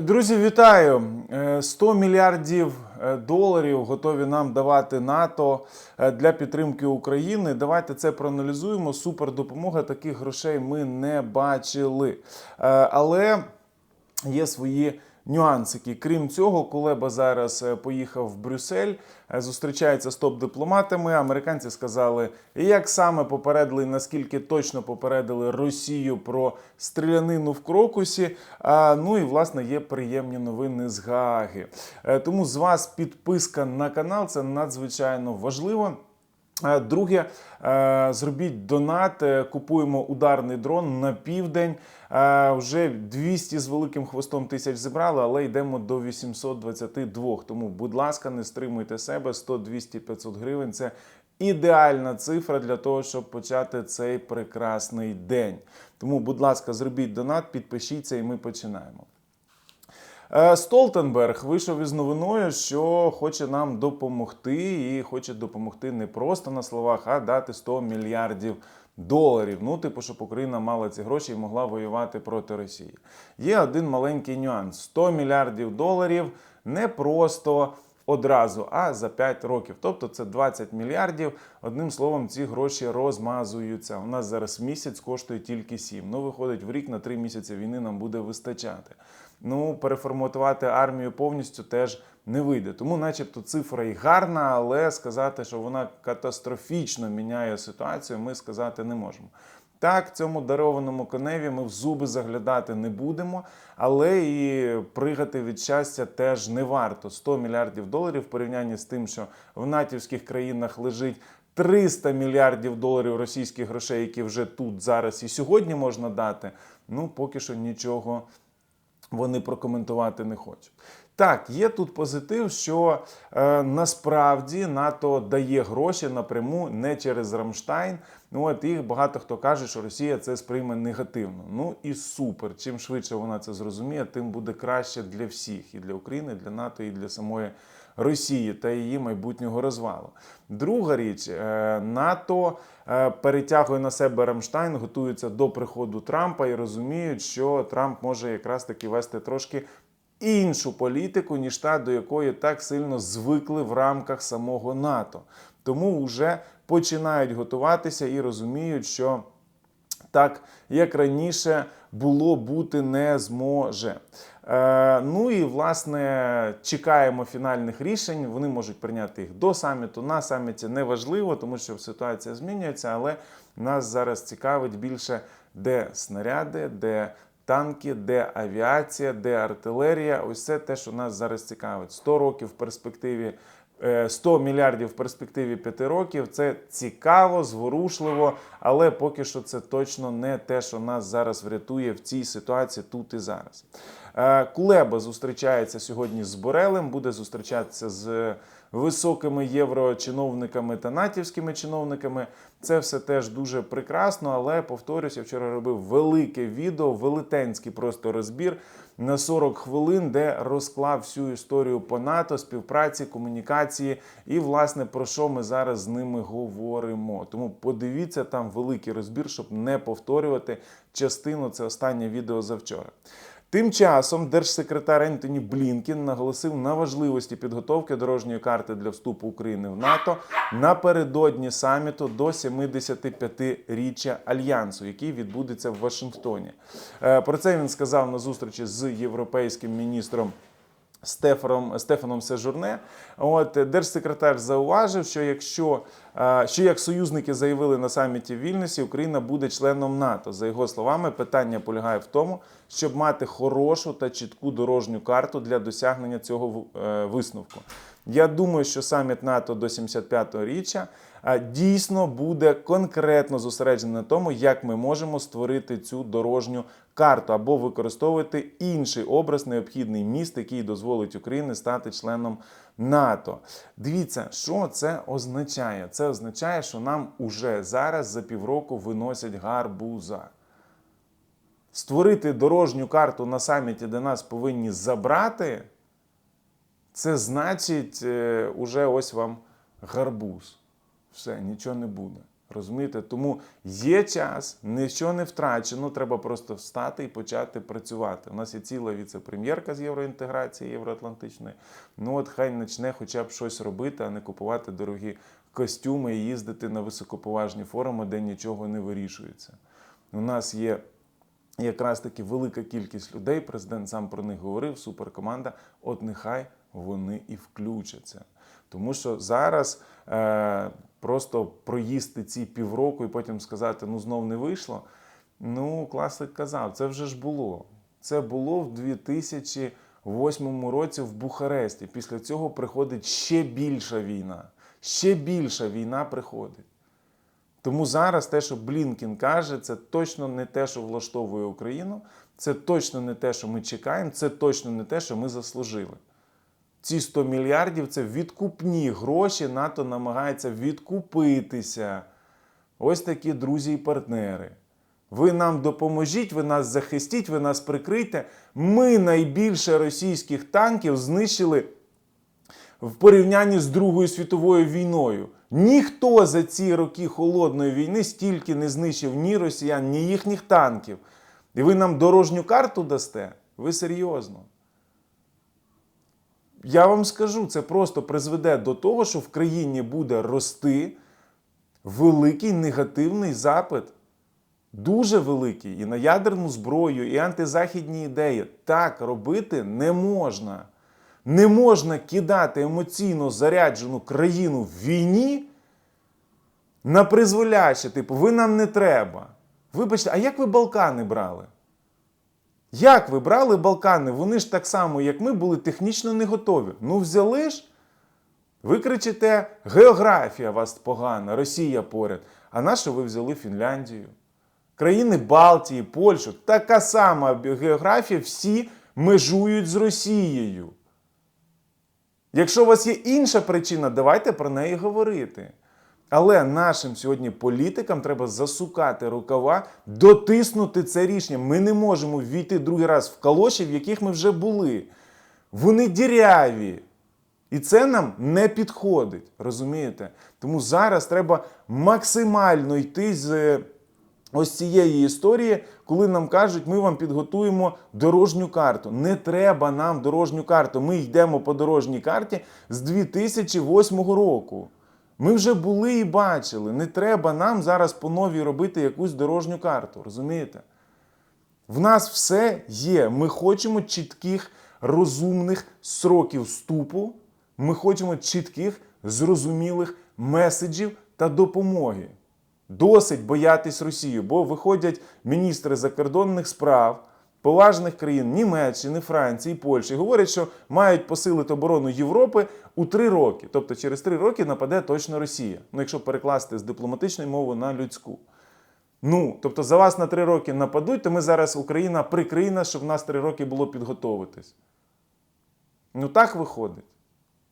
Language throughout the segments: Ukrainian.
Друзі, вітаю! Е, 100 мільярдів е, доларів готові нам давати НАТО е, для підтримки України. Давайте це проаналізуємо. Супердопомога таких грошей ми не бачили. Е, Але є свої нюансики. Крім цього, Кулеба зараз е, поїхав в Брюссель, е, зустрічається з топ-дипломатами. Американці сказали, як саме попередили, наскільки точно попередили Росію про стрілянину в Крокусі. А, Ну і власне є приємні новини з Гааги. Е, Тому з вас підписка на канал це надзвичайно важливо. Е, Друге, е, зробіть донат, е, купуємо ударний дрон на південь. Вже 200 з великим хвостом тисяч зібрали, але йдемо до 822. Тому, будь ласка, не стримуйте себе. 100, 200, 500 гривень це ідеальна цифра для того, щоб почати цей прекрасний день. Тому, будь ласка, зробіть донат, підпишіться, і ми починаємо. Е, Столтенберг вийшов із новиною, що хоче нам допомогти, і хоче допомогти не просто на словах, а дати 100 мільярдів доларів. Ну, типу, щоб Україна мала ці гроші і могла воювати проти Росії. Є один маленький нюанс: 100 мільярдів доларів не просто. Одразу, а за 5 років. Тобто це 20 мільярдів. Одним словом, ці гроші розмазуються. У нас зараз місяць коштує тільки 7. Ну, виходить, в рік на 3 місяці війни нам буде вистачати. Ну, переформатувати армію повністю теж не вийде. Тому, начебто, цифра і гарна, але сказати, що вона катастрофічно міняє ситуацію, ми сказати не можемо. Так, цьому дарованому коневі ми в зуби заглядати не будемо, але і пригати від щастя теж не варто. 100 мільярдів доларів в порівнянні з тим, що в натівських країнах лежить 300 мільярдів доларів російських грошей, які вже тут зараз і сьогодні можна дати. Ну, поки що нічого вони прокоментувати не хочуть. Так, є тут позитив, що е, насправді НАТО дає гроші напряму не через Рамштайн. Ну от їх багато хто каже, що Росія це сприйме негативно. Ну і супер. Чим швидше вона це зрозуміє, тим буде краще для всіх і для України, і для НАТО, і для самої Росії та її майбутнього розвалу. Друга річ, е, НАТО е, перетягує на себе Рамштайн, готується до приходу Трампа і розуміють, що Трамп може якраз таки вести трошки іншу політику, ніж та, до якої так сильно звикли в рамках самого НАТО. Тому вже починають готуватися і розуміють, що так, як раніше було бути не зможе. Е, ну і власне чекаємо фінальних рішень. Вони можуть прийняти їх до саміту, на саміті неважливо, тому що ситуація змінюється, але нас зараз цікавить більше, де снаряди, де танки, де авіація, де артилерія. Ось це те, що нас зараз цікавить. 100 років в перспективі. Е, 100 мільярдів в перспективі 5 років це цікаво, зворушливо, але поки що це точно не те, що нас зараз врятує в цій ситуації тут і зараз. Е, Кулеба зустрічається сьогодні з Борелем, буде зустрічатися з високими єврочиновниками та натівськими чиновниками. Це все теж дуже прекрасно, але повторюсь, я вчора робив велике відео, велетенський просто розбір на 40 хвилин, де розклав всю історію по НАТО, співпраці, комунікації і, власне, про що ми зараз з ними говоримо. Тому подивіться там великий розбір, щоб не повторювати частину. Це останнє відео завчора. Тим часом держсекретар Ентоні Блінкін наголосив на важливості підготовки дорожньої карти для вступу України в НАТО напередодні саміту до 75-річчя альянсу, який відбудеться в Вашингтоні. Е, Про це він сказав на зустрічі з європейським міністром. Стефаном, Стефаном Сежурне. От держсекретар зауважив, що якщо е, що як союзники заявили на саміті в Вільнюсі, Україна буде членом НАТО. За його словами, питання полягає в тому, щоб мати хорошу та чітку дорожню карту для досягнення цього е, висновку. Я думаю, що саміт НАТО до 75-го річчя дійсно буде конкретно зосереджений на тому, як ми можемо створити цю дорожню карту або використовувати інший образ, необхідний міст, який дозволить Україні стати членом НАТО. Дивіться, що це означає? Це означає, що нам уже зараз за півроку виносять гарбуза. Створити дорожню карту на саміті, де нас повинні забрати. Це значить, е, уже ось вам гарбуз. Все, нічого не буде. Розумієте? Тому є час, нічого не втрачено, треба просто встати і почати працювати. У нас є ціла віце-прем'єрка з євроінтеграції євроатлантичної. Ну от хай почне хоча б щось робити, а не купувати дорогі костюми і їздити на високоповажні форуми, де нічого не вирішується. У нас є якраз таки велика кількість людей, президент сам про них говорив, суперкоманда. От нехай вони і включаться. Тому що зараз е, просто проїсти ці півроку і потім сказати, ну знов не вийшло. Ну, класик казав, це вже ж було. Це було в 2008 році в Бухаресті. Після цього приходить ще більша війна. Ще більша війна приходить. Тому зараз те, що Блінкін каже, це точно не те, що влаштовує Україну, це точно не те, що ми чекаємо, це точно не те, що ми заслужили. Ці 100 мільярдів це відкупні гроші. НАТО намагається відкупитися. Ось такі друзі і партнери. Ви нам допоможіть, ви нас захистіть, ви нас прикрийте. Ми найбільше російських танків знищили в порівнянні з Другою світовою війною. Ніхто за ці роки холодної війни стільки не знищив ні росіян, ні їхніх танків. І ви нам дорожню карту дасте? Ви серйозно? Я вам скажу, це просто призведе до того, що в країні буде рости великий негативний запит. Дуже великий і на ядерну зброю, і антизахідні ідеї. Так робити не можна. Не можна кидати емоційно заряджену країну в війні на призволяще, типу, ви нам не треба. Вибачте, а як ви Балкани брали? Як ви брали Балкани? Вони ж так само, як ми, були технічно не готові. Ну, взяли ж. Ви кричите, географія вас погана, Росія поряд. А на що ви взяли Фінляндію? Країни Балтії, Польщу, така сама географія, всі межують з Росією. Якщо у вас є інша причина, давайте про неї говорити. Але нашим сьогодні політикам треба засукати рукава, дотиснути це рішення. Ми не можемо ввійти другий раз в калоші, в яких ми вже були. Вони діряві. І це нам не підходить. Розумієте? Тому зараз треба максимально йти з е, ось цієї історії, коли нам кажуть, ми вам підготуємо дорожню карту. Не треба нам дорожню карту. Ми йдемо по дорожній карті з 2008 року. Ми вже були і бачили. Не треба нам зараз по новій робити якусь дорожню карту. Розумієте? В нас все є. Ми хочемо чітких, розумних сроків вступу. Ми хочемо чітких, зрозумілих меседжів та допомоги. Досить боятись Росію, бо виходять міністри закордонних справ поважних країн Німеччини, Франції, Польщі, говорять, що мають посилити оборону Європи у три роки. Тобто через три роки нападе точно Росія. Ну, якщо перекласти з дипломатичної мови на людську. Ну, тобто за вас на три роки нападуть, то ми зараз Україна прикриє щоб в нас три роки було підготовитись. Ну так виходить.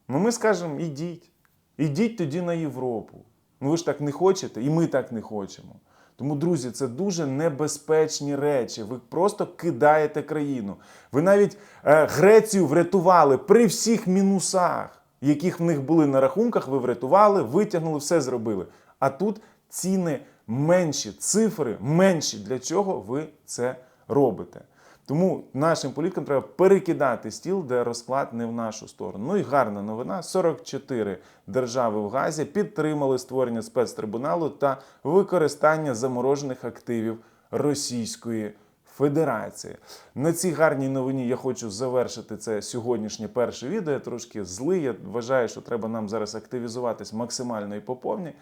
Ну ми скажемо, ідіть. Ідіть тоді на Європу. Ну ви ж так не хочете, і ми так не хочемо. Тому, друзі, це дуже небезпечні речі. Ви просто кидаєте країну. Ви навіть е, Грецію врятували при всіх мінусах, яких в них були на рахунках. Ви врятували, витягнули, все зробили. А тут ціни менші, цифри менші. Для чого ви це робите? Тому нашим політикам треба перекидати стіл, де розклад не в нашу сторону. Ну і гарна новина: 44 держави в Газі підтримали створення спецтрибуналу та використання заморожених активів Російської Федерації. На цій гарній новині я хочу завершити це сьогоднішнє перше відео. Я трошки злий. Я вважаю, що треба нам зараз активізуватись максимально і по повній.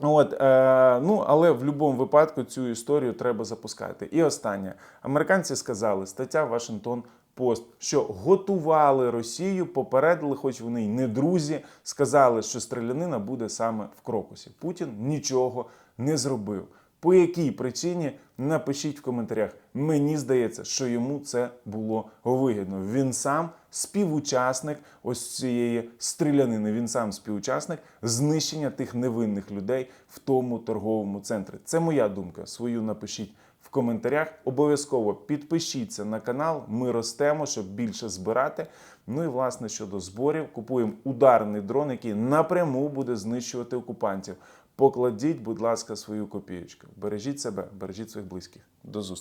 От, е, ну, але в будь-якому випадку цю історію треба запускати. І останнє. Американці сказали, стаття Вашингтон Пост, що готували Росію, попередили, хоч вони й не друзі, сказали, що стрілянина буде саме в Крокусі. Путін нічого не зробив. По якій причині напишіть в коментарях. Мені здається, що йому це було вигідно. Він сам співучасник ось цієї стрілянини. Він сам співучасник знищення тих невинних людей в тому торговому центрі. Це моя думка. Свою напишіть в коментарях. Обов'язково підпишіться на канал. Ми ростемо, щоб більше збирати. Ну і власне щодо зборів, купуємо ударний дрон, який напряму буде знищувати окупантів. покладіть, будь ласка, свою копієчку. Бережіть себе, бережіть своїх близьких. До зустрічі.